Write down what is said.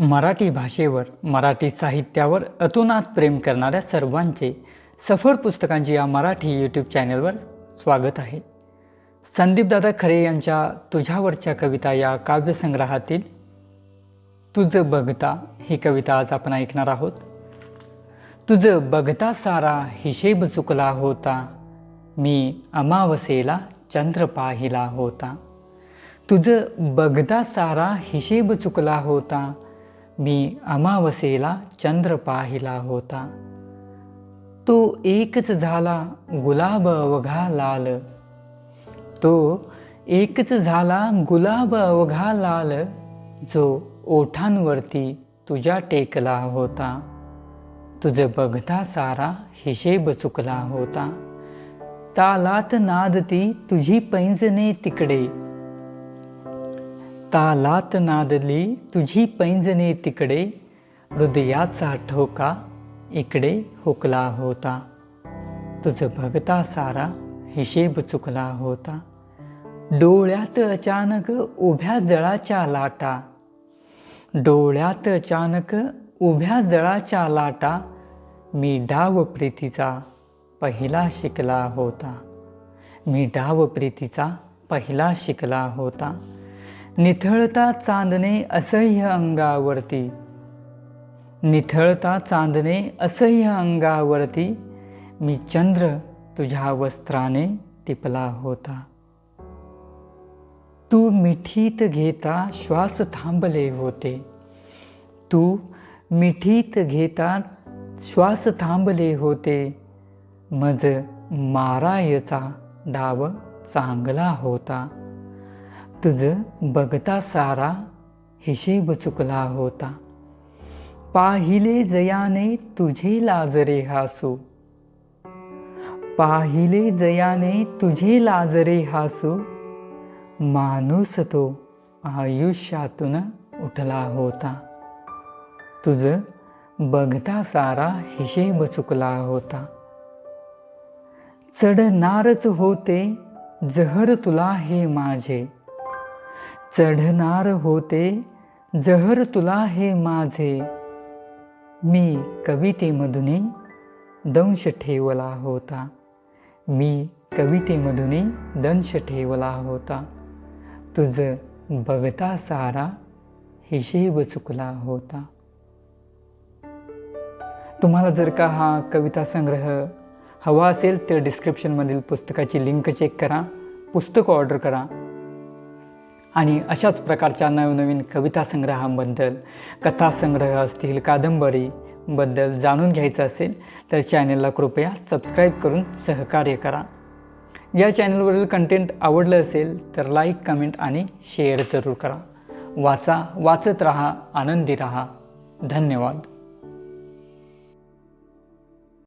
मराठी भाषेवर मराठी साहित्यावर अतोनात प्रेम करणाऱ्या सर्वांचे सफर पुस्तकांची या मराठी यूट्यूब चॅनलवर स्वागत आहे. संदीपदादा खरे यांच्या तुझ्यावरच्या कविता या काव्यसंग्रहातील तुझं बघता ही कविता आज आपण ऐकणार आहोत. तुझं बघता सारा हिशेब चुकला होता मी अमावसेला चंद्र पाहिला होता. तुझं बघता सारा हिशेब चुकला होता मी अमावसेला चंद्र पाहिला होता. तो एकच झाला गुलाब अवघा लाल तो एकच झाला गुलाब अवघा लाल जो ओठांवरती तुझ्या टेकला होता. तुझं बघता सारा हिशेब चुकला होता. तालात नादती तुझी पैंजने तिकडे. तालात नादली तुझी पैंजणे तिकडे हृदयाचा ठोका इकडे हुकला होता. तुझं भगता सारा हिशेब चुकला होता. डोळ्यात अचानक उभ्या जळाच्या लाटा. डोळ्यात अचानक उभ्या जळाच्या लाटा. मी डाव प्रीतीचा पहिला शिकला होता. मी डाव प्रीतीचा पहिला शिकला होता. निथळता चांदणे असह्य अंगावरती. निथळता चांदणे असह्य अंगावरती. मी चंद्र तुझ्या वस्त्राने टिपला होता. तू मिठीत घेता श्वास थांबले होते. तू मिठीत घेता श्वास थांबले होते. मज मारायचा डाव चांगला होता. तुझं बघता सारा हिशेब चुकला होता. पाहिले जयाने तुझे लाजरे हासू. पाहिले जयाने तुझे लाजरे हासू. माणूस तो आयुष्यातून उठला होता. तुझं बघता सारा हिशेब चुकला होता. चढणारच होते जहर तुला हे माझे. चढणार होते जहर तुला हे माझे. मी कवितेमधून दंश ठेवला होता. मी कवितेमधून दंश ठेवला होता. तुझं बघता सारा हिशेब चुकला होता. तुम्हाला जर का हा कविता संग्रह हवा असेल तर डिस्क्रिप्शनमधील पुस्तकाची लिंक चेक करा. पुस्तक ऑर्डर करा. आणि अशाच प्रकारच्या नवनवीन कविता संग्रहांबद्दल कथासंग्रह असतील कादंबरीबद्दल जाणून घ्यायचं असेल तर चॅनलला कृपया सबस्क्राईब करून सहकार्य करा. या चॅनलवरील कंटेंट आवडलं असेल तर लाईक कमेंट आणि शेअर जरूर करा. वाचा वाचत राहा आनंदी राहा. धन्यवाद.